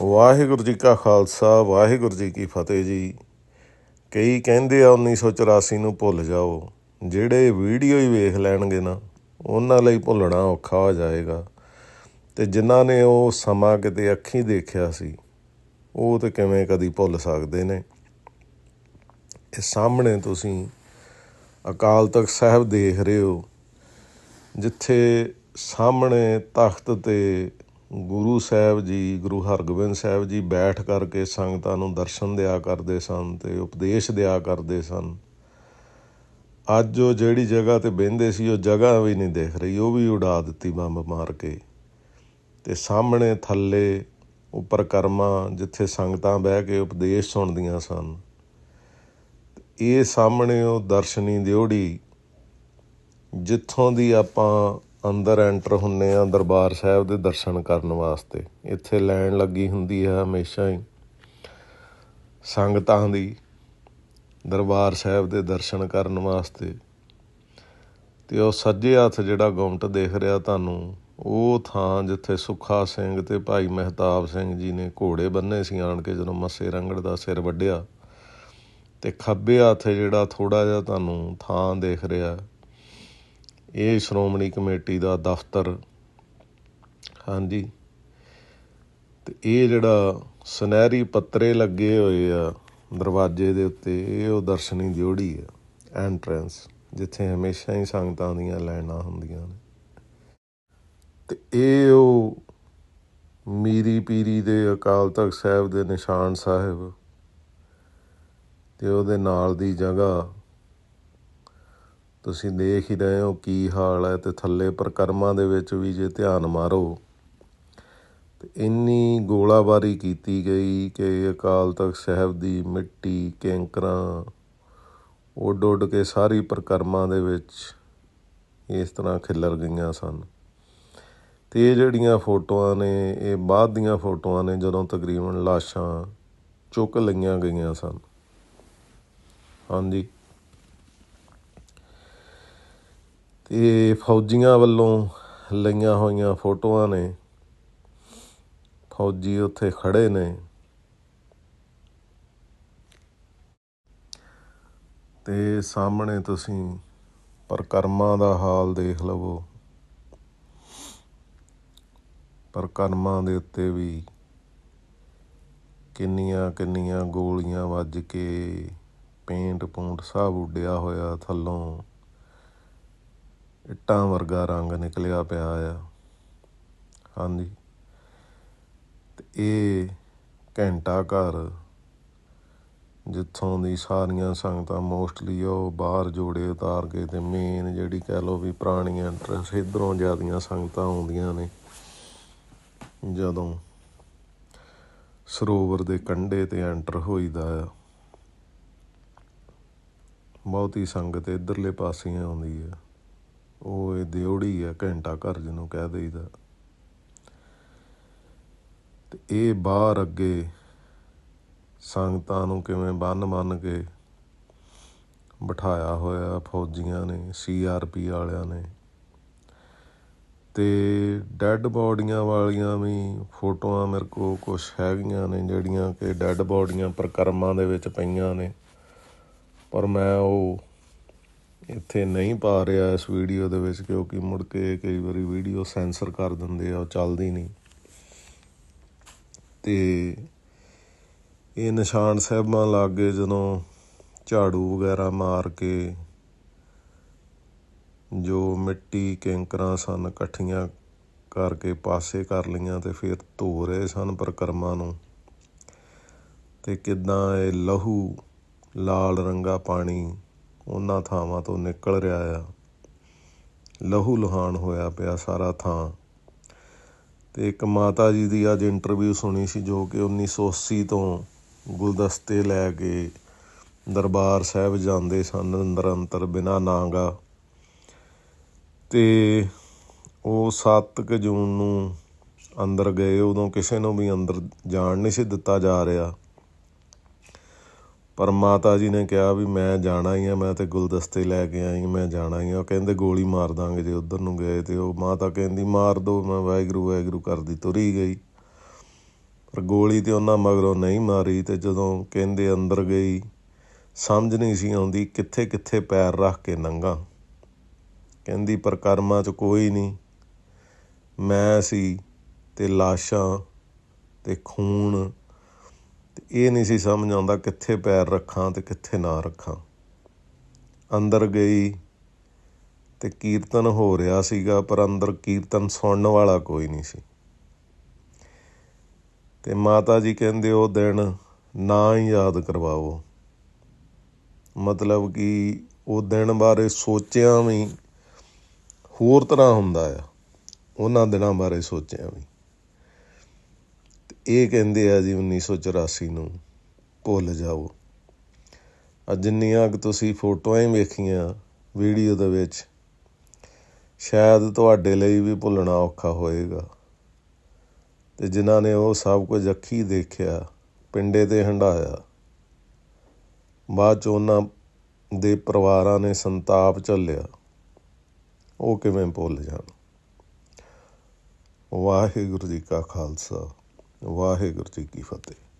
ਵਾਹਿਗੁਰੂ ਜੀ ਕਾ ਖਾਲਸਾ, ਵਾਹਿਗੁਰੂ ਜੀ ਕੀ ਫਤਿਹ ਜੀ। ਕਈ ਕਹਿੰਦੇ ਆ 1984 ਨੂੰ ਭੁੱਲ ਜਾਓ। ਜਿਹੜੇ ਵੀਡੀਓ ਹੀ ਵੇਖ ਲੈਣਗੇ ਨਾ, ਉਹਨਾਂ ਲਈ ਭੁੱਲਣਾ ਔਖਾ ਹੋ ਜਾਏਗਾ। ਤੇ ਜਿਨ੍ਹਾਂ ਨੇ ਉਹ ਸਮਾਂ ਕਿਤੇ ਅੱਖੀਂ ਦੇਖਿਆ ਸੀ, ਉਹ ਤੇ ਕਿਵੇਂ ਕਦੀ ਭੁੱਲ ਸਕਦੇ ਨੇ? ਇਹ ਸਾਹਮਣੇ ਤੁਸੀਂ ਅਕਾਲ ਤਖਤ ਸਾਹਿਬ ਦੇਖ ਰਹੇ ਹੋ, ਜਿੱਥੇ ਸਾਹਮਣੇ ਤਖਤ ਤੇ ਗੁਰੂ ਸਾਹਿਬ ਜੀ, ਗੁਰੂ ਹਰਗੋਬਿੰਦ ਸਾਹਿਬ ਜੀ ਬੈਠ ਕਰਕੇ ਸੰਗਤਾਂ ਨੂੰ ਦਰਸ਼ਨ ਦਿਆ ਕਰਦੇ ਸਨ ਤੇ ਉਪਦੇਸ਼ ਦਿਆ ਕਰਦੇ ਸਨ। ਅੱਜ ਉਹ ਜਿਹੜੀ ਜਗ੍ਹਾ ਤੇ ਬਹਿੰਦੇ ਸੀ, ਉਹ ਜਗ੍ਹਾ ਵੀ ਨਹੀਂ ਦਿਖ ਰਹੀ, ਉਹ ਵੀ ਉਡਾ ਦਿੱਤੀ ਬੰਬ ਮਾਰ ਕੇ। ਤੇ ਸਾਹਮਣੇ ਥੱਲੇ ਉੱਪਰ ਕਰਮਾ ਜਿੱਥੇ ਸੰਗਤਾਂ ਬਹਿ ਕੇ ਉਪਦੇਸ਼ ਸੁਣਦੀਆਂ ਸਨ, ਇਹ ਸਾਹਮਣੇ ਉਹ ਦਰਸ਼ਨੀ ਦਿਉੜੀ ਜਿੱਥੋਂ ਦੀ ਆਪਾਂ ਅੰਦਰ ਐਂਟਰ ਹੁੰਨੇ ਆ ਦਰਬਾਰ ਸਾਹਿਬ ਦੇ ਦਰਸ਼ਨ ਕਰਨ ਵਾਸਤੇ। ਇੱਥੇ ਲਾਈਨ ਲੱਗੀ ਹੁੰਦੀ ਹੈ ਹਮੇਸ਼ਾ ਹੀ। ਸੰਗਤਾਂ ਦੀ ਦਰਬਾਰ ਸਾਹਿਬ ਦੇ ਦਰਸ਼ਨ ਕਰਨ ਵਾਸਤੇ। ਤੇ ਉਹ ਸੱਜੇ ਹੱਥ ਜਿਹੜਾ ਗੁੰਮਟ ਦੇਖ ਰਿਹਾ ਤੁਹਾਨੂੰ, ਉਹ ਥਾਂ ਜਿੱਥੇ ਸੁੱਖਾ ਸਿੰਘ ਤੇ ਭਾਈ ਮਹਿਤਾਬ ਸਿੰਘ ਜੀ ਨੇ ਘੋੜੇ ਬੰਨੇ ਸੀ ਆਣ ਕੇ ਜਦੋਂ ਮੱਸੇ ਰੰਗੜ ਦਾ ਸਿਰ ਵੱਢਿਆ। ਤੇ ਖੱਬੇ ਹੱਥ ਜਿਹੜਾ ਥੋੜਾ ਜਿਹਾ ਤੁਹਾਨੂੰ ਥਾਂ ਦੇਖ ਰਿਹਾ। ਇਹ ਸ਼੍ਰੋਮਣੀ ਕਮੇਟੀ ਦਾ ਦਫ਼ਤਰ। ਹਾਂਜੀ। ਤੇ ਇਹ ਜਿਹੜਾ ਸੁਨਹਿਰੀ ਪੱਤਰੇ ਲੱਗੇ ਹੋਏ ਆ ਦਰਵਾਜ਼ੇ ਦੇ ਉੱਤੇ, ਇਹ ਉਹ ਦਰਸ਼ਨੀ ਦਿਉੜੀ ਆ ਐਂਟਰੈਂਸ ਜਿੱਥੇ ਹਮੇਸ਼ਾ ਹੀ ਸੰਗਤਾਂ ਦੀਆਂ ਲਾਈਨਾਂ ਹੁੰਦੀਆਂ ਨੇ। ਤੇ ਇਹ ਉਹ ਮੀਰੀ ਪੀਰੀ ਦੇ ਅਕਾਲ ਤਖਤ ਸਾਹਿਬ ਦੇ ਨਿਸ਼ਾਨ ਸਾਹਿਬ ਤੇ ਉਹਦੇ ਨਾਲ ਦੀ ਜਗ੍ਹਾ ਤੁਸੀਂ ਦੇਖ ਹੀ ਰਹੇ ਹੋ ਕੀ ਹਾਲ ਹੈ ਤੇ ਥੱਲੇ ਪ੍ਰਕਰਮਾਂ ਦੇ ਵਿੱਚ ਵੀ ਜੇ ਧਿਆਨ ਮਾਰੋ। ਤੇ ਇੰਨੀ ਗੋਲਾਬਾਰੀ ਕੀਤੀ ਗਈ ਕਿ ਅਕਾਲ ਤਖਤ ਸਾਹਿਬ ਦੀ ਮਿੱਟੀ, ਕੈਂਕਰਾਂ ਉੱਡ ਉੱਡ ਕੇ ਸਾਰੀ ਪ੍ਰਕਰਮਾਂ ਦੇ ਵਿੱਚ ਇਸ ਤਰ੍ਹਾਂ ਖਿਲਰ ਗਈਆਂ ਸਨ। ਤੇ ਇਹ ਜਿਹੜੀਆਂ ਫੋਟੋਆਂ ਨੇ, ਇਹ ਬਾਅਦ ਦੀਆਂ ਫੋਟੋਆਂ ਨੇ ਜਦੋਂ ਤਕਰੀਬਨ ਲਾਸ਼ਾਂ ਚੁੱਕ ਲਈਆਂ ਗਈਆਂ ਸਨ। ਹਾਂਜੀ। ਤੇ ਫੌਜੀਆਂ ਵੱਲੋਂ ਲਈਆਂ ਹੋਈਆਂ ਫੋਟੋਆਂ ਨੇ। ਫੌਜੀ ਉੱਥੇ ਖੜੇ ਨੇ। ਤੇ ਸਾਹਮਣੇ ਤੁਸੀਂ ਪਰਕਰਮਾਂ ਦਾ ਹਾਲ ਦੇਖ ਲਵੋ। ਪਰਕਰਮਾਂ ਦੇ ਉੱਤੇ ਵੀ ਕਿੰਨੀਆਂ ਕਿੰਨੀਆਂ ਗੋਲੀਆਂ ਵੱਜ ਕੇ ਪੇਂਟ ਪੂੰਟ ਸਭ ਉੱਡਿਆ ਹੋਇਆ ਥੱਲੋਂ। ਇੱਟਾਂ ਵਰਗਾ ਰੰਗ ਨਿਕਲਿਆ ਪਿਆ ਆ। ਹਾਂਜੀ। ਤੇ ਇਹ ਘੰਟਾ ਘਰ ਜਿੱਥੋਂ ਦੀ ਸਾਰੀਆਂ ਸੰਗਤਾਂ ਮੋਸਟਲੀ ਉਹ ਬਾਹਰ ਜੋੜੇ ਉਤਾਰ ਕੇ ਤੇ ਮੇਨ ਜਿਹੜੀ ਕਹਿ ਲੋ ਵੀ ਪੁਰਾਣੀ ਐਂਟਰੈਂਸ ਇਧਰੋਂ ਜਿਆਦੀਆਂ ਸੰਗਤਾਂ ਆਉਂਦੀਆਂ ਨੇ। ਜਦੋਂ ਸਰੋਵਰ ਦੇ ਕੰਢੇ ਤੇ ਐਂਟਰ ਹੋਈਦਾ ਆ। ਬਹੁਤੀ ਸੰਗਤ ਇਧਰਲੇ ਪਾਸੇ ਆਉਂਦੀ ਆ। ਉਹ ਇਹ ਦਿਉੜੀ ਆ, ਘੰਟਾ ਘਰ ਜਿਹਨੂੰ ਕਹਿ ਦੇਈਦਾ। ਤੇ ਇਹ ਬਾਹਰ ਅੱਗੇ ਸੰਗਤਾਂ ਨੂੰ ਕਿਵੇਂ ਬੰਨ ਬੰਨ ਕੇ ਬਿਠਾਇਆ ਹੋਇਆ ਫੌਜੀਆਂ ਨੇ ਸੀਆਰਪੀ ਵਾਲਿਆਂ ਨੇ। ਤੇ ਡੈੱਡ ਬਾਡੀਆਂ ਵਾਲੀਆਂ ਵੀ ਫੋਟੋਆਂ ਮੇਰੇ ਕੋਲ ਕੁਝ ਹੈਗੀਆਂ ਨੇ, ਜਿਹੜੀਆਂ ਕਿ ਡੈੱਡ ਬਾਡੀਆਂ ਪ੍ਰਕਰਮਾਂ ਦੇ ਵਿੱਚ ਪਈਆਂ ਨੇ। ਪਰ ਮੈਂ ਉਹ ਇੱਥੇ ਨਹੀਂ ਪਾ ਰਿਹਾ ਇਸ ਵੀਡੀਓ ਦੇ ਵਿੱਚ ਕਿਉਂਕਿ ਮੁੜ ਕੇ ਕਈ ਵਾਰੀ ਵੀਡੀਓ ਸੈਂਸਰ ਕਰ ਦਿੰਦੇ ਆ, ਉਹ ਚੱਲਦੀ ਨਹੀਂ। ਤੇ ਇਹ ਨਿਸ਼ਾਨ ਸਾਹਿਬਾਂ ਲਾਗੇ ਜਦੋਂ ਝਾੜੂ ਵਗੈਰਾ ਮਾਰ ਕੇ ਜੋ ਮਿੱਟੀ ਕੈਂਕਰਾਂ ਸਨ ਇਕੱਠੀਆਂ ਕਰਕੇ ਪਾਸੇ ਕਰ ਲਈਆਂ ਤੇ ਫਿਰ ਧੋ ਰਹੇ ਸਨ ਪ੍ਰਕਰਮਾਂ ਨੂੰ, ਤੇ ਕਿਦਾਂ ਇਹ ਲਹੂ, ਲਾਲ ਰੰਗਾ ਪਾਣੀ ਉਹਨਾਂ ਥਾਵਾਂ ਤੋਂ ਨਿਕਲ ਰਿਹਾ ਆ। ਲਹੂ ਲੁਹਾਨ ਹੋਇਆ ਪਿਆ ਸਾਰਾ ਥਾਂ। ਤੇ ਇੱਕ ਮਾਤਾ ਜੀ ਦੀ ਅੱਜ ਇੰਟਰਵਿਊ ਸੁਣੀ ਸੀ ਜੋ ਕਿ 1980 ਤੋਂ ਗੁਲਦਸਤੇ ਲੈ ਕੇ ਦਰਬਾਰ ਸਾਹਿਬ ਜਾਂਦੇ ਸਨ ਅੰਦਰ ਅੰਤਰ ਬਿਨਾ ਨਾਂਗਾ। ਤੇ ਉਹ 7 ਜੂਨ ਨੂੰ ਅੰਦਰ ਗਏ, ਉਦੋਂ ਕਿਸੇ ਨੂੰ ਵੀ ਅੰਦਰ ਜਾਣ ਨਹੀਂ ਸੀ ਦਿੱਤਾ ਜਾ ਰਿਹਾ। ਪਰ ਮਾਤਾ ਜੀ ਨੇ ਕਿਹਾ ਵੀ ਮੈਂ ਜਾਣਾ ਹੀ ਆ, ਮੈਂ ਤੇ ਗੁਲਦਸਤੇ ਲੈ ਕੇ ਆਈ, ਮੈਂ ਜਾਣਾ ਹੀ ਆ। ਉਹ ਕਹਿੰਦੇ ਗੋਲੀ ਮਾਰ ਦਾਂਗੇ ਜੇ ਉਧਰ ਨੂੰ ਗਏ ਤੇ ਉਹ ਮਾਤਾ ਕਹਿੰਦੀ, ਮਾਰ ਦੋ, ਮੈਂ ਵਾਹਿਗੁਰੂ ਵਾਹਿਗੁਰੂ ਕਰਦੀ ਤੁਰੀ ਗਈ। ਪਰ ਗੋਲੀ ਤੇ ਉਹਨਾਂ ਮਗਰੋਂ ਨਹੀਂ ਮਾਰੀ ਤੇ ਜਦੋਂ ਕਹਿੰਦੇ ਅੰਦਰ ਗਈ, ਸਮਝ ਨਹੀਂ ਸੀ ਆਉਂਦੀ ਕਿੱਥੇ ਕਿੱਥੇ ਪੈਰ ਰੱਖ ਕੇ ਨੰਗਾ। ਕਹਿੰਦੀ, ਪਰ ਕਰਮਾਂ 'ਚ ਕੋਈ ਨਹੀਂ। ਮੈਂ ਸੀ ਤੇ ਲਾਸ਼ਾਂ ਤੇ ਖੂਨ ਤੇ ਇਹ ਨਹੀਂ ਸੀ ਸਮਝ ਆਉਂਦਾ ਕਿੱਥੇ ਪੈਰ ਰੱਖਾਂ ਤੇ ਕਿੱਥੇ ਨਾ ਰੱਖਾਂ। ਅੰਦਰ ਗਈ ਤੇ ਕੀਰਤਨ ਹੋ ਰਿਹਾ ਸੀਗਾ, ਪਰ ਅੰਦਰ ਕੀਰਤਨ ਸੁਣਨ ਵਾਲਾ ਕੋਈ ਨਹੀਂ ਸੀ। ਤੇ ਮਾਤਾ ਜੀ ਕਹਿੰਦੇ ਉਹ ਦਿਨ ਨਾ ਹੀ ਯਾਦ ਕਰਵਾਓ। ਮਤਲਬ ਕਿ ਉਹ ਦਿਨ ਬਾਰੇ ਸੋਚਿਆ ਵੀ ਹੋਰ ਤਰ੍ਹਾਂ ਹੁੰਦਾ ਆ। ਉਹਨਾਂ ਦਿਨਾਂ ਬਾਰੇ ਸੋਚਿਆ ਵੀ। ਇਹ ਕਹਿੰਦੇ ਆ ਜੀ 1984 ਨੂੰ, ਭੁੱਲ ਜਾਓ। ਆ ਜਿੰਨੀਆਂ ਕਿ ਤੁਸੀਂ ਫੋਟੋਆਂ ਹੀ ਵੇਖੀਆਂ ਵੀਡੀਓ ਦੇ ਵਿੱਚ, ਸ਼ਾਇਦ ਤੁਹਾਡੇ ਲਈ ਵੀ ਭੁੱਲਣਾ ਔਖਾ ਹੋਏਗਾ। ਤੇ ਜਿਨ੍ਹਾਂ ਨੇ ਉਹ ਸਭ ਕੁਝ ਅੱਖੀ ਦੇਖਿਆ, ਪਿੰਡੇ ਤੇ ਹੰਡਾਇਆ ਬਾਅਦ ਚ ਉਹਨਾਂ ਦੇ ਪਰਿਵਾਰਾਂ ਨੇ ਸੰਤਾਪ ਝੱਲਿਆ, ਉਹ ਕਿਵੇਂ ਭੁੱਲ ਜਾਣ? ਵਾਹਿਗੁਰੂ ਜੀ ਕਾ ਖਾਲਸਾ। ਵਾਹਿਗੁਰੂ ਜੀ ਕੀ ਫਤਿਹ।